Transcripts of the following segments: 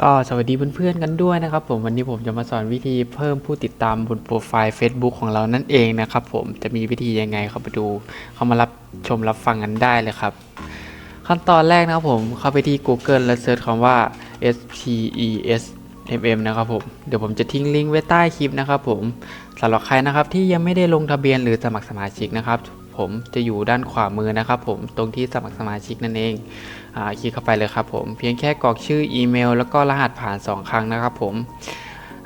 ก็สวัสดีเพื่อนๆกันด้วยนะครับผมวันนี้ผมจะมาสอนวิธีเพิ่มผู้ติดตามบนโปรไฟล์ Facebook ของเรานั่นเองนะครับผมจะมีวิธียังไงเข้าไปดู เข้ามารับชมรับฟังกันได้เลยครับ ขั้นตอนแรกนะครับผมเข้าไปที่ Google และเซิร์ชคำว่า S P E S M M นะครับผมเดี๋ยวผมจะทิ้งลิงก์ไว้ใต้คลิปนะครับผมสำหรับใครนะครับที่ยังไม่ได้ลงทะเบียนหรือสมัครสมาชิกนะครับ ผมจะอยู่ด้านขวามือนะครับผมตรงที่สมัครสมาชิกนั่นเองอคลิกเข้าไปเลยครับผมเพียงแค่กรอกชื่ออีเมล แล้วก็รหัสผ่าน 2 ครั้งนะครับผม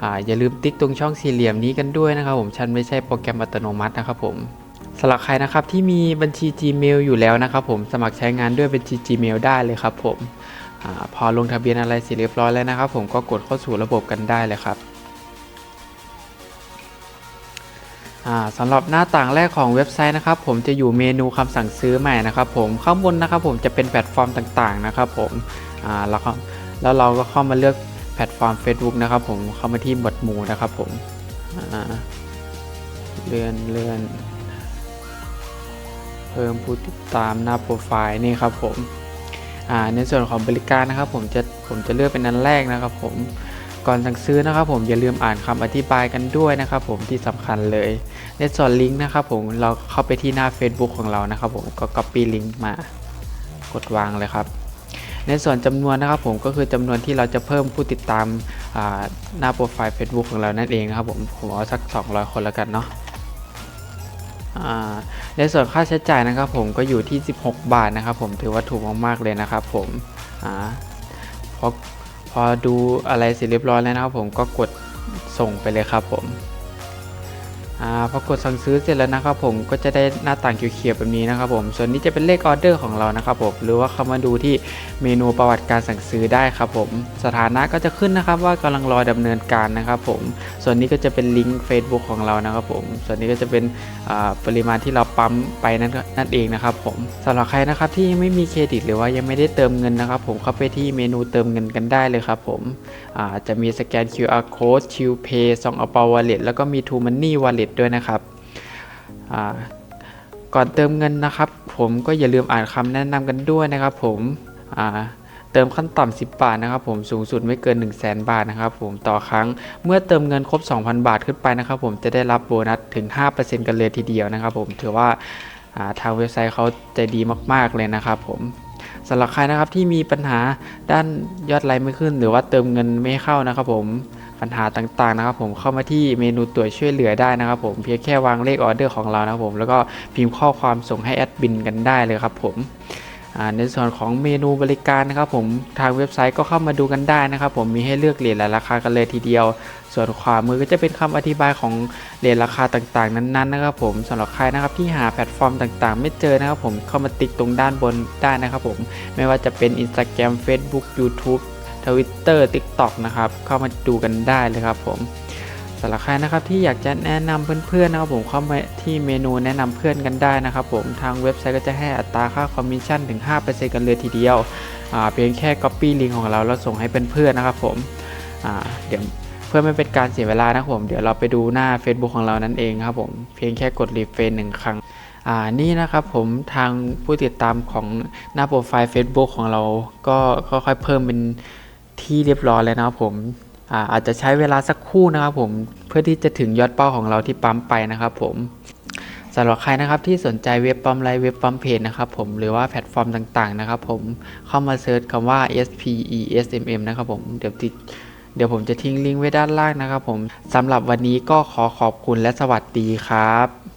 ออย่าลืมติ๊กตรงช่องสี่เหลี่ยมนี้กันด้วยนะครับผมฉันไม่ใช่โปรแกรมอัตโนมัตินะครับผมสำหรับใครนะครับที่มีบัญชี Gmail อยู่แล้วนะครับผมสมัครใช้งานด้วยบัญชี Gmail ได้เลยครับผมอพอลงทะเบียนอะไรเสร็จเรียบร้อยแล้วนะครับผมก็กดเข้าสู่ระบบกันได้เลยครับ สำหรับหน้าต่างแรกของเว็บไซต์นะครับผมจะอยู่เมนูคำสั่งซื้อใหม่นะครับผมข้างบนนะครับผมจะเป็นแพลตฟอร์มต่างๆนะครับผมแล้วก็แล้วเราก็เข้ามาเลือกแพลตฟอร์ม Facebook นะครับผมเข้ามาที่หมวดหมู่นะครับผมเลื่อนเลื่อนเพิ่มผู้ติดตามหน้าโปรไฟล์นี่ครับผมในส่วนของบริการนะครับผมจะผมจะเลือกเป็นอันแรกนะครับผม ก่อนสั่งซื้อนะครับผมอย่าลืมอ่านคำอธิบายกันด้วยนะครับผมที่สำคัญเลยในส่วนลิงก์นะครับผมเราเข้าไปที่หน้า Facebook ของเรานะครับผมก็ Copy ลิงก์มากดวางเลยครับ ในส่วนจำนวนนะครับผมก็คือจำนวนที่เราจะเพิ่มผู้ติดตามาหน้าโปรไฟล์ Facebook ของเรานั่นเองนะครับผมผมเอาสัก 200 คนแล้วกันเนาะในส่วนค่าใช้จ่ายนะครับผมก็อยู่ที่ 16 บาทนะครับผมถือว่าถูกมากๆเลยนะครับผมอ่าพอ พอดูอะไรเสร็จเรียบร้อยแล้วนะครับผมก็กดส่งไปเลยครับผม อ่าพอกดสั่งซื้อเสร็จแล้วนะครับผมก็จะได้หน้าต่างเขียวๆแบบนี้นะครับผมส่วนนี้จะเป็นเลขออเดอร์ของเรานะครับผมหรือว่าเข้ามาดูที่เมนูประวัติการสั่งซื้อได้ครับผมสถานะก็จะขึ้นนะครับว่ากำลังรอดำเนินการนะครับผมส่วนนี้ก็จะเป็นลิงก์ Facebook ของเรานะครับผมส่วนนี้ก็จะเป็นปริมาณที่เราปั๊มไปนั่นนั่นเองนะครับผมสำหรับใครนะครับที่ยังไม่มีเครดิตหรือว่ายังไม่ได้เติมเงินนะครับผมเข้าไปที่เมนูเติมเงินกันได้เลยครับผมจะมีสแกน QR code ชิลเพย์ซองอาเปา wallet แล้วก็มี True Money ด้วยนะครับก่อนเติมเงินนะครับ ผมก็อย่าลืมอ่านคำแนะนำกันด้วยนะครับ ผมเติมขั้นต่ำ 10 บาทนะครับ ผมสูงสุดไม่เกิน 1 0 0 0 0แบาทนะครับ ผมต่อครั้งเมื่อเติมเงินครบ 2,000 บาทขึ้นไปนะครับ ผมจะได้รับโบนัสถึง 5%กันเลยทีเดียวนะครับ ผมถือว่าทางเว็บไซต์เขาใจดีมาก ๆ เลยนะครับผมสำหรับใครนะครับที่มีปัญหาด้านยอดไลค์ไม่ขึ้น หรือว่าเติมเงินไม่เข้านะครับ ผม ปัญหาต่างๆนะครับ ผมเข้ามาที่เมนูตัวช่วยเหลือได้นะครับ ผมเพียงแค่วางเลขออเดอร์ของเรานะครับผมแล้วก็พิมพ์ข้อความส่งให้แอดมินกันได้เลยครับผมในส่วนของเมนูบริการนะครับผมทางเว็บไซต์ก็เข้ามาดูกันได้นะครับ ผมมีให้เลือกเหรียญหลายราคากันเลยทีเดียว ส่วนขวามือก็จะเป็นคำอธิบายของเหรียญราคาต่างๆ นั้นๆนะครับผมสำหรับใครนะครับที่หาแพลตฟอร์มต่างๆ ไม่เจอนะครับผมเข้ามาติ๊กตรงด้านบนได้นะครับผมไม่ว่าจะเป็น Instagram Facebook YouTube Twitter TikTok นะครับ เข้ามาดูกันได้เลยครับผมสำหรับใครนะครับที่อยากจะแนะนำเพื่อนๆนะครับผมเข้ามาที่เมนูแนะนำเพื่อนกันได้นะครับผมทางเว็บไซต์ก็จะให้อัตราค่าคอมมิชชั่นถึง 5%กันเลยทีเดียวเพียงแค่ Copy ลิงก์ของเราแล้วส่งให้เพื่อนๆนะครับผมเดี๋ยวเพื่อไม่เป็นการเสียเวลานะครับผมเดี๋ยวเราไปดูหน้า Facebook ของเรานั่นเองครับผมเพียงแค่กดรีเฟรชหนึ่งครั้งอ่านี่นะครับผมทางผู้ติดตามของหน้าโปรไฟล์ Facebook ของเราก็ค่อยๆเพิ่มเป็น ที่เรียบร้อยแล้วนะครับผมอาอาจจะใช้เวลาสักครู่นะครับผมเพื่อที่จะถึงยอดเป้าของเราที่ปั๊มไปนะครับผมสำหรับใครนะครับที่สนใจเว็บปั๊มไลน์เว็บปั๊มเพจนะครับผมหรือว่าแพลตฟอร์มต่างๆนะครับผมเข้ามาเซิร์ชคำว่า SPESMM นะครับผมเดี๋ยวติดเดี๋ยวผมจะทิ้งลิงก์ไว้ด้านล่างนะครับผมสำหรับวันนี้ก็ขอขอบคุณและสวัสดีครับ